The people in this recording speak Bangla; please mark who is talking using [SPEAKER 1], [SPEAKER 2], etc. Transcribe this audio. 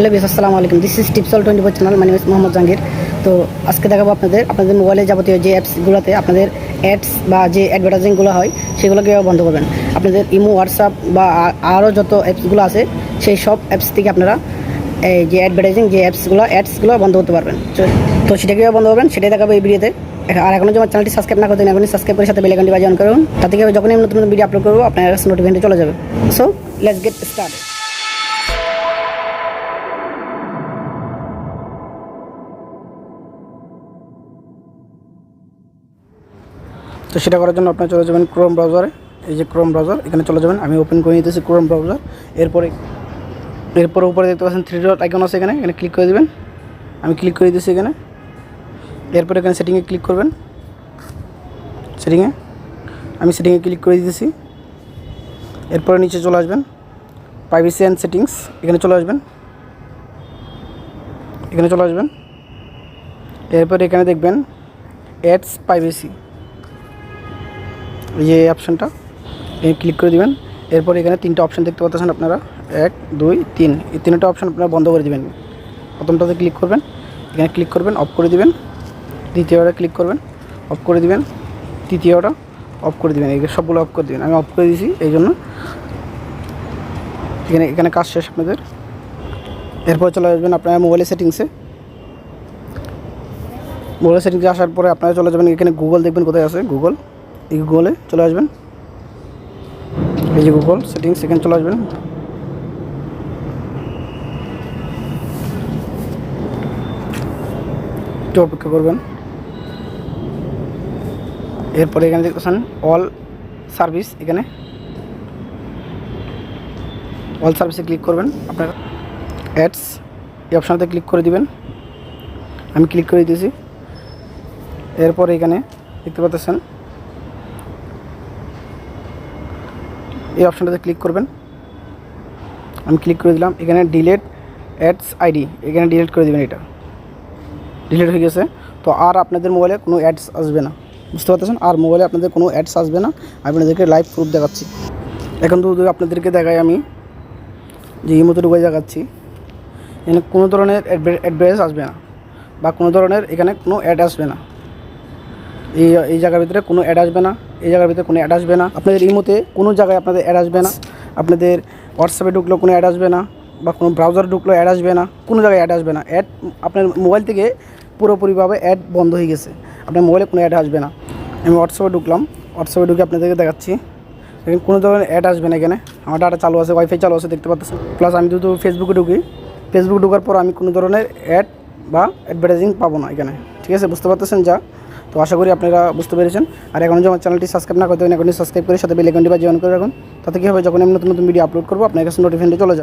[SPEAKER 1] হ্যালো বিস আসসালামু আলাইকুম। দিস ইজ টিপসল টোয়েন্টি ফোর চ্যানেল মানে মোহাম্মদ জাহাঙ্গীর তো আজকে দেখাবো আপনাদের আপনাদের মোবাইলে যাবতীয় যে অ্যাপসগুলোতে আপনাদের অ্যাডস বা যে অ্যাডভার্টাইজিংগুলো হয়, সেগুলো কীভাবে বন্ধ করবেন। আপনাদের ইমো হোয়াটসঅ্যাপ বা আরও যত অ্যাপসগুলো আছে, সেই সব অ্যাপস থেকে আপনারা এই যে অ্যাডভার্টাইজিং যে অ্যাপসগুলো অ্যাডসগুলো বন্ধ করতে পারবেন। তো- সেটা কীভাবে বন্ধ করবেন, সেটাই দেখাবো এই ভিডিওতে। আর এখনও যখন চ্যানেলটি সাবস্ক্রাইব না করতেন এখনই সাবস্ক্রাইব করে সাথে বেলাইকনটি বাজিয়ে অন করুন। তাতে যখনই আমি নতুন নতুন ভিডিও আপলোড করব, আপনার নোটিফিকেশন চলে যাবে। সো লেটস গেট স্টার্ট তো সেটা করার জন্য আপনারা চলে যাবেন ক্রোম ব্রাউজারে এই যে ক্রোম ব্রাউজার এখানে চলে যাবেন। আমি ওপেন করে নিতেছি ক্রোম ব্রাউজার এরপরে এরপরে উপরে দেখতে পাচ্ছেন থ্রি ডট আইকন আছে এখানে। এখানে ক্লিক করে দেবেন। আমি ক্লিক করে দিতেছি এখানে। এরপরে এখানে সেটিংয়ে ক্লিক করবেন। সেটিংয়ে আমি সেটিংয়ে ক্লিক করে দিতেছি। এরপরে নিচে চলে আসবেন। প্রাইভেসি অ্যান্ড সেটিংস এখানে চলে আসবেন। এখানে চলে আসবেন। এরপরে এখানে দেখবেন অ্যাডস প্রাইভেসি যে অপশানটা ক্লিক করে দিবেন। এরপর এখানে তিনটা অপশান দেখতে পাচ্ছেন আপনারা। এক, দুই, তিন। এই তিনটা অপশান আপনারা বন্ধ করে দিবেন। প্রথমটাতে ক্লিক করবেন। এখানে ক্লিক করবেন অফ করে দিবেন। দ্বিতীয়টা ক্লিক করবেন অফ করে দিবেন। তৃতীয়টা অফ করে দিবেন। এই সবগুলো অফ করে দিবেন। আমি অফ করে দিয়েছি এই জন্য। এখানে এখানে কাজ শেষ আপনাদের। এরপর চলে আসবেন আপনারা মোবাইলের সেটিংসে মোবাইলের সেটিংসে আসার পরে আপনারা চলে যাবেন এখানে গুগল দেখবেন কোথায় আছে। গুগল এই গুগলে চলে আসবেন। এই যে গুগল সেটিংস এখানে চলে আসবেন। একটু অপেক্ষা করবেন। এরপরে এখানে দেখতেছেন অল সার্ভিস এখানে। অল সার্ভিসে ক্লিক করবেন। আপনার অ্যাডস এই অপশানতে ক্লিক করে দিবেন। আমি ক্লিক করে দিয়েছি। এরপরে এখানে দেখতে পাচ্ছেন এই অপশানটাতে ক্লিক করবেন। আমি ক্লিক করে দিলাম। এখানে ডিলেট অ্যাডস আইডি এখানে ডিলিট করে দেবেন এটা। ডিলিট হয়ে গেছে। তো আর আপনাদের মোবাইলে কোনো অ্যাডস আসবে না। বুঝতে পারতেছেন? আর মোবাইলে আপনাদের কোনো অ্যাডস আসবে না। আমি আপনাদেরকে লাইভ প্রুফ দেখাচ্ছি। এখন তো আপনাদেরকে দেখাই আমি। যে এই মতো ঢুকে দেখাচ্ছি। এখানে কোনো ধরনের অ্যাডভাইস আসবে না। বা কোনো ধরনের এখানে কোনো অ্যাড আসবে না। এই এই জায়গার ভিতরে কোনো অ্যাড আসবে না, এই জায়গার ভিতরে কোনো অ্যাড আসবে না। আপনাদের এই মতে কোনো জায়গায় আপনাদের অ্যাড আসবে না। আপনাদের হোয়াটসঅ্যাপে ঢুকলেও কোনো অ্যাড আসবে না বা কোনো ব্রাউজার ঢুকলেও অ্যাড আসবে না, কোনো জায়গায় অ্যাড আসবে না। অ্যাড আপনার মোবাইল থেকে পুরোপুরিভাবে অ্যাড বন্ধ হয়ে গেছে। আপনার মোবাইলে কোনো অ্যাড আসবে না। আমি হোয়াটসঅ্যাপে ঢুকলাম হোয়াটসঅ্যাপে ঢুকে আপনাদেরকে দেখাচ্ছি। এখানে কোনো ধরনের অ্যাড আসবে না এখানে। আমার ডাটা চালু আছে ওয়াইফাই চালু আছে, দেখতে পাচ্ছেন। প্লাস আমি যদি ফেসবুকে ঢুকি ফেসবুক ঢোকার পর আমি কোনো ধরনের অ্যাড বা অ্যাডভার্টাইজিং পাবো না এখানে। ঠিক আছে, বুঝতে পারতেছেন যা? তো আশা করি আপনারা বুঝতে পেরেছেন। আর এখন যদি আমার চ্যানেলটি সাবস্ক্রাইব না করতে এখন সাবস্ক্রাইব করে সাথে বেল আইকনটি বা জয়েন করে রাখুন। তাতে কী হবে, যখন আমি নতুন নতুন ভিডিও আপলোড করব, আপনার কাছে নোটিফিকেশনটি চলে যাবে।